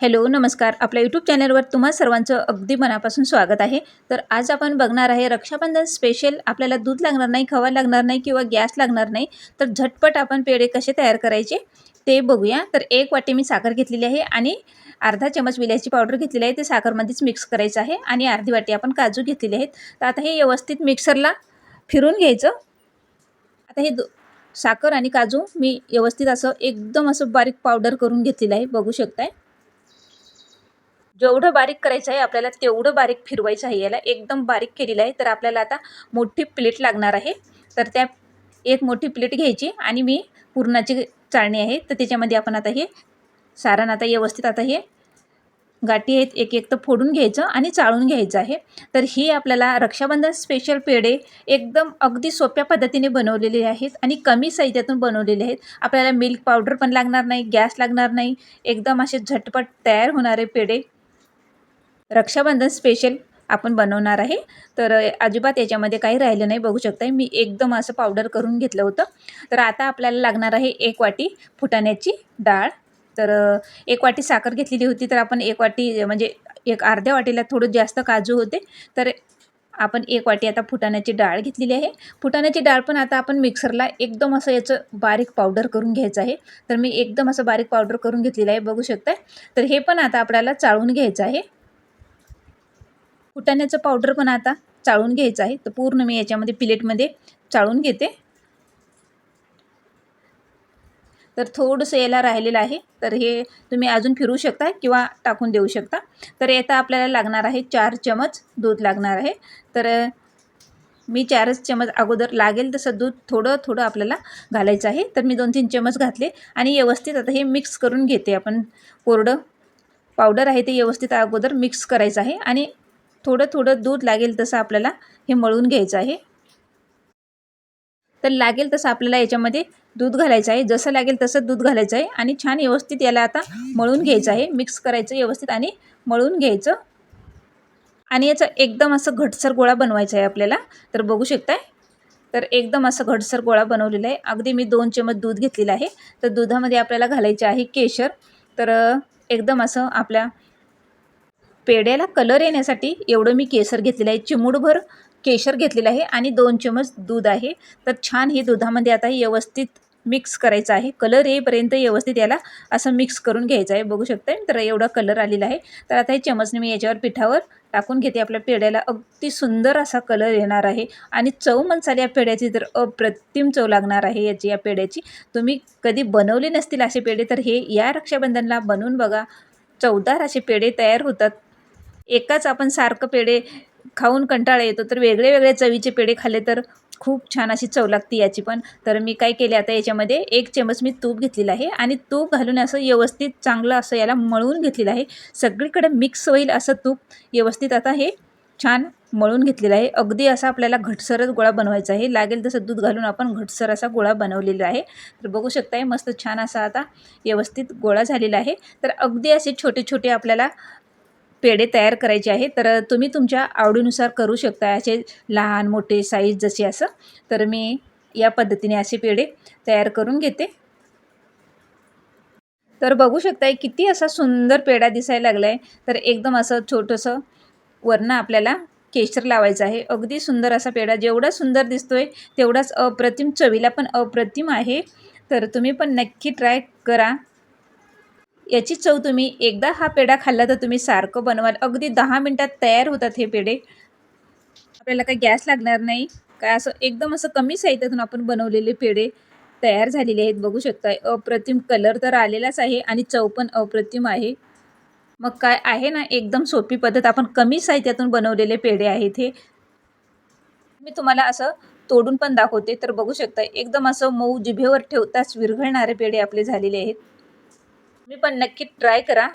Hello नमस्कार. आपल्या YouTube चॅनलवर तुम्हा सर्वांचं अगदी मनापासून स्वागत आहे. तर आज आपण बघणार आहे रक्षाबंधन स्पेशल आपल्याला दूध लागणार नाही खवा लागणार नाही किंवा गॅस लागणार नाही. तर झटपट आपण पेढे कसे तयार करायचे ते बघूया. तर एक वाटी मी साखर घेतलेली आहे आणि अर्धा चमच विलायची पावडर घेतलेली आहे. ते साखरमध्येच मिक्स करायचं आहे आणि अर्धी वाटी आपण काजू घेतलेले आहेत. तर आता हे व्यवस्थित मिक्सरला फिरून घ्यायचं. आता हे दो साखर आणि काजू मी व्यवस्थित असं एकदम असं बारीक पावडर करून घेतलेलं आहे. बघू शकताय. जेवढं बारीक करायचं आहे आपल्याला तेवढं बारीक फिरवायचं आहे. याला एकदम बारीक केलेलं आहे. तर आपल्याला आता मोठी प्लेट लागणार आहे. तर त्या एक मोठी प्लेट घ्यायची आणि मी पुरणाची चाळणी आहे. तर त्याच्यामध्ये आपण आता हे सारण आता व्यवस्थित आता हे गाठी आहेत. एक एक तर फोडून घ्यायचं आणि चाळून घ्यायचं आहे. तर ही आपल्याला रक्षाबंधन स्पेशल पेढे एकदम अगदी सोप्या पद्धतीने बनवलेले आहेत आणि कमी साहित्यातून बनवलेले आहेत. आपल्याला मिल्क पावडर पण लागणार नाही गॅस लागणार नाही. एकदम असे झटपट तयार होणारे पेढे रक्षाबंधन स्पेशल आपण बनवणार आहे. तर अजिबात याच्यामध्ये काही राहिलं नाही बघू शकताय. मी एकदम असं पावडर करून घेतलं होतं. तर आता आपल्याला लागणार आहे एक वाटी फुटाण्याची डाळ. तर एक वाटी साखर घेतलेली होती तर आपण एक वाटी म्हणजे एक अर्ध्या वाटीला थोडं जास्त काजू होते. तर आपण एक वाटी आता फुटाण्याची डाळ घेतलेली आहे. फुटाण्याची डाळ पण आता आपण मिक्सरला एकदम असं याचं बारीक पावडर करून घ्यायचं आहे. तर मी एकदम असं बारीक पावडर करून घेतलेलं आहे बघू शकताय. तर हे पण आता आपल्याला चाळून घ्यायचं आहे. फुटाण्याचं पावडर पण आता चाळून घ्यायचं आहे. तर पूर्ण मी याच्यामध्ये प्लेटमध्ये चाळून घेते. तर थोडंसं याला राहिलेलं आहे. तर हे तुम्ही अजून फिरू शकता किंवा टाकून देऊ शकता. तर येता आपल्याला लागणार आहे चार चमच दूध लागणार आहे. तर मी चारच चमच अगोदर लागेल तसं दूध थोडं थोडं आपल्याला घालायचं आहे. तर मी दोन तीन चमच घातले आणि व्यवस्थित आता हे मिक्स करून घेते आपण. कोरडं पावडर आहे ते व्यवस्थित अगोदर मिक्स करायचं आहे आणि थोडं थोडं दूध लागेल तसं आपल्याला हे मळून घ्यायचं आहे. तर लागेल तसं आपल्याला याच्यामध्ये दूध घालायचं आहे. जसं लागेल तसं दूध घालायचं आहे आणि छान व्यवस्थित याला आता मळून घ्यायचं आहे. मिक्स करायचं व्यवस्थित आणि मळून घ्यायचं. आणि याचा एकदम असं घटसर गोळा बनवायचा आहे आपल्याला. तर बघू शकताय. तर एकदम असं घटसर गोळा बनवलेला आहे. अगदी मी दोन चमच दूध घेतलेलं आहे. तर दुधामध्ये आपल्याला घालायचे आहे केशर. तर एकदम असं आपल्या पेढ्याला कलर येण्यासाठी एवढं मी केसर घेतलेलं आहे. चिमूडभर केशर घेतलेलं आहे आणि दोन चमच दूध आहे. तर छान हे दुधामध्ये आता व्यवस्थित मिक्स करायचं आहे. कलर येईपर्यंत व्यवस्थित याला असं मिक्स करून घ्यायचं आहे. बघू शकता तर एवढा कलर आलेला आहे. तर आता हे चमचने मी याच्यावर पिठावर टाकून घेते. आपल्या पेढ्याला अगदी सुंदर असा कलर येणार आहे. आणि चव म्हणसाल या पेढ्याची तर अप्रतिम चव लागणार आहे याची या पेढ्याची. तुम्ही कधी बनवले नसतील असे पेढे तर हे या रक्षाबंधनला बनवून बघा. चवदार असे पेढे तयार होतात. एकाच आपण सारखं पेढे खाऊन कंटाळा येतो तर वेगळे वेगळे चवीचे पेढे खाल्ले तर खूप छान अशी चव लागते याची पण. तर मी काय केले आता याच्यामध्ये एक चमच मी तूप घेतलेलं आहे आणि तूप घालून असं व्यवस्थित चांगलं असं याला मळून घेतलेलं आहे. सगळीकडे मिक्स होईल असं तूप व्यवस्थित आता हे छान मळून घेतलेलं आहे. अगदी असा आपल्याला घटसरच गोळा बनवायचा आहे. लागेल तसं दूध घालून आपण घटसर असा गोळा बनवलेला आहे. तर बघू शकताय मस्त छान असा आता व्यवस्थित गोळा झालेला आहे. तर अगदी असे छोटे छोटे आपल्याला पेढे तयार करायचे आहे तर तुम्ही तुमच्या आवडीनुसार करू शकता असे लहान मोठे साईज जसे असं. तर मी या पद्धतीने असे पेढे तयार करून घेते. तर बघू शकताय किती असा सुंदर पेढा दिसायला लागला आहे तर एकदम असं छोटंसं वरनं आपल्याला केशर लावायचं आहे. अगदी सुंदर असा पेढा. जेवढा सुंदर दिसतोय तेवढाच अप्रतिम चवीला पण अप्रतिम आहे. तर तुम्ही पण नक्की ट्राय करा. याची चव तुम्ही एकदा हा पेढा खाल्ला तर तुम्ही सारखं बनवाल. अगदी दहा मिनटात तयार होतात हे पेढे. आपल्याला काही गॅस लागणार नाही. काय असं एकदम असं कमी साहित्यातून आपण बनवलेले पेढे तयार झालेले आहेत. बघू शकताय अप्रतिम कलर तर आलेलाच आहे आणि चव पण अप्रतिम आहे. मग काय आहे ना एकदम सोपी पद्धत. आपण कमी साहित्यातून बनवलेले पेढे आहेत हे. मी तुम्हाला असं तोडून पण दाखवते. तर बघू शकता एकदम असं मऊ जिभेवर ठेवताच विरघळणारे पेढे आपले झालेले आहेत. मी पण नक्की ट्राय करा.